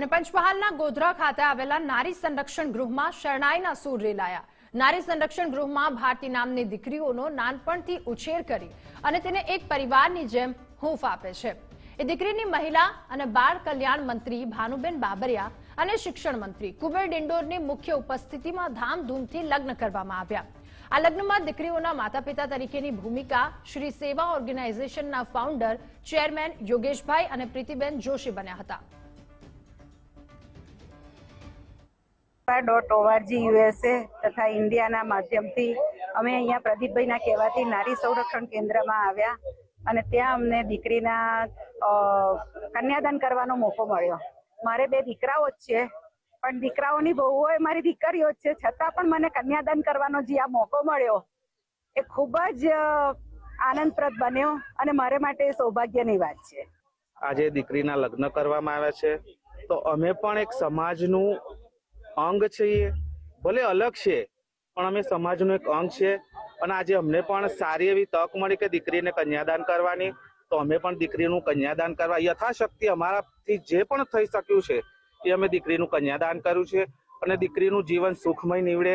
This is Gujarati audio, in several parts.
અને પંચમહાલના ગોધરા ખાતે આવેલા નારી સંરક્ષણ ગૃહમાં શરણાઈના સૂર રેલાયા. નારી સંરક્ષણ ગૃહમાં ભારતી નામની દીકરીઓનો નાનપણથી ઉછેર કરી અને તેને એક પરિવારની જેમ હૂંફ આપે છે. એ દીકરીની મહિલા અને બાળ કલ્યાણ મંત્રી ભાનુબેન બાબરિયા અને શિક્ષણ મંત્રી કુબેર ડિંડોરની મુખ્ય ઉપસ્થિતિમાં ધામધૂમથી લગ્ન કરવામાં આવ્યા. આ લગ્નમાં દીકરીઓના માતા પિતા તરીકેની ભૂમિકા શ્રી સેવા ઓર્ગેનાઇઝેશનના ફાઉન્ડર ચેરમેન યોગેશભાઈ અને પ્રીતિબેન જોશી બન્યા હતા. ડોટ ઓઆરજી યુએસએ તથા ઇન્ડિયાના માધ્યમથી અમે અહીંયા પ્રદીપભાઈના કહેવાથી નારી સંરક્ષણ કેન્દ્રમાં આવ્યા અને ત્યાં અમને દીકરીના કન્યાદાન કરવાનો મોકો મળ્યો. મારે બે દીકરાઓ જ છે, પણ દીકરાઓની બહુઓ હોય મારી દીકરીઓ જ છે. છતાં પણ મને કન્યાદાન કરવાનો જે આ મોકો મળ્યો એ ખૂબ જ આનંદપ્રદ બન્યો અને મારે માટે સૌભાગ્યની વાત છે. આજે દીકરીના લગ્ન કરવામાં આવ્યા છે. તો અમે પણ એક સમાજનું અંગ છીએ ભલે અલગ છે, પણ અમે સમાજનું એક અંગ છે. અને આજે અમને પણ સારી એવી તક મળી કે દીકરીને કન્યાદાન કરવાની. તો અમે પણ દીકરીનું કન્યાદાન કરવા, યથાશક્તિ અમારાથી જે પણ થઈ શક્યું છે, એ અમે દીકરીનું કન્યાદાન કર્યું છે. અને દીકરીનું જીવન સુખમય નીવડે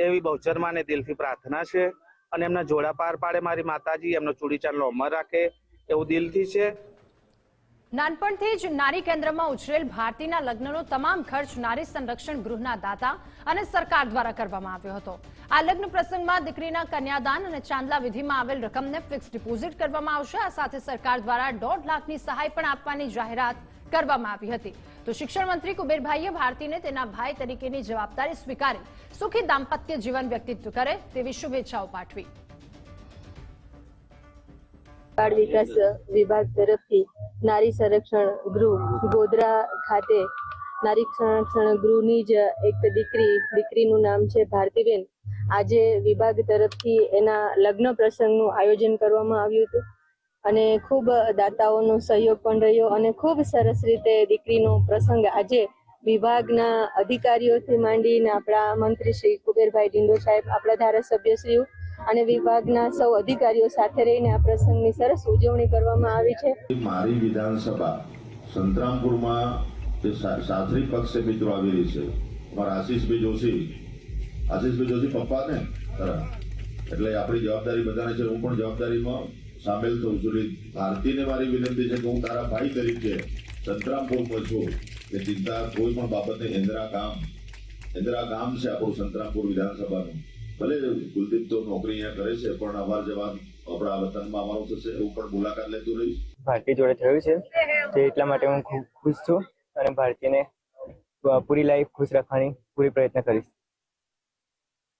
એવી બહુચરમાને દિલથી પ્રાર્થના છે. અને એમના જોડા પાર પાડે, મારી માતાજી એમનો ચૂડી ચાંદલો અમર રાખે એવું દિલથી છે. નાનપણથી જ નારી કેન્દ્રમાં ઉછરેલ ભારતીના લગ્નનો તમામ ખર્ચ નારી સંરક્ષણ ગૃહના દાતા અને સરકાર દ્વારા કરવામાં આવ્યો હતો. આ લગ્ન પ્રસંગમાં દીકરીના કન્યાદાન અને ચાંદલા વિધિમાં આવેલ રકમને ફિક્સ ડિપોઝિટ કરવામાં આવશે. આ સાથે સરકાર દ્વારા દોઢ લાખની સહાય પણ આપવાની જાહેરાત કરવામાં આવી હતી. તો શિક્ષણ મંત્રી કુબેરભાઈએ ભારતીને તેના ભાઈ તરીકેની જવાબદારી સ્વીકારી સુખી દાંપત્ય જીવન વ્યક્તિત્વ કરે તેવી શુભેચ્છાઓ પાઠવી. બાળ વિકાસ વિભાગ તરફથી નારી સંરક્ષણ ગૃહ ગોધરા ખાતે નારી સંરક્ષણ ગૃહની જ એક દીકરી, દીકરીનું નામ છે ભારતીબેન. આજે વિભાગ તરફથી એના લગ્ન પ્રસંગનું આયોજન કરવામાં આવ્યું હતું અને ખૂબ દાતાઓનો સહયોગ પણ રહ્યો અને ખૂબ સરસ રીતે દીકરીનો પ્રસંગ આજે વિભાગના અધિકારીઓથી માંડીને આપણા મંત્રી શ્રી કુબેરભાઈ ડિંડો સાહેબ, આપણા ધારાસભ્યશ્રીઓ અને વિભાગના સૌ અધિકારીઓ સાથે રહીને આ પ્રસંગની સરસ ઉજવણી કરવામાં આવી છે. મારી વિધાનસભા સંતરામપુરમાં જે સાસરી પક્ષે મિત્રો આવેલી છે. અમારા આશીષભાઈ જોશી આશીષભાઈ જોશી પપ્પા ને? એટલે આપણી જવાબદારી બધાને છે. હું પણ જવાબદારીમાં સામેલ થઉં છું. એટલે ભારતીને મારી વિનંતી છે કે હું તારા ભાઈ તરીકે સંતરામપુરમાં છું. કે ચિંતા કોઈ પણ બાબતે ઇન્દિરા ગામ ઇન્દિરા ગામ છે આપણું સંતરામપુર વિધાનસભાનું. ભલે કુલદીપ તો નોકરી અહીંયા કરે છે, પણ અવાર જવા આપણા વતનમાં આવવાનું થશે હું પણ મુલાકાત લેતું રહીશ. ભારતી જોડે થયું છે, તે એટલા માટે હું ખૂબ ખુશ છું અને ભારતીને પૂરી લાઈફ ખુશ રાખવાની પૂરી પ્રયત્ન કરીશ.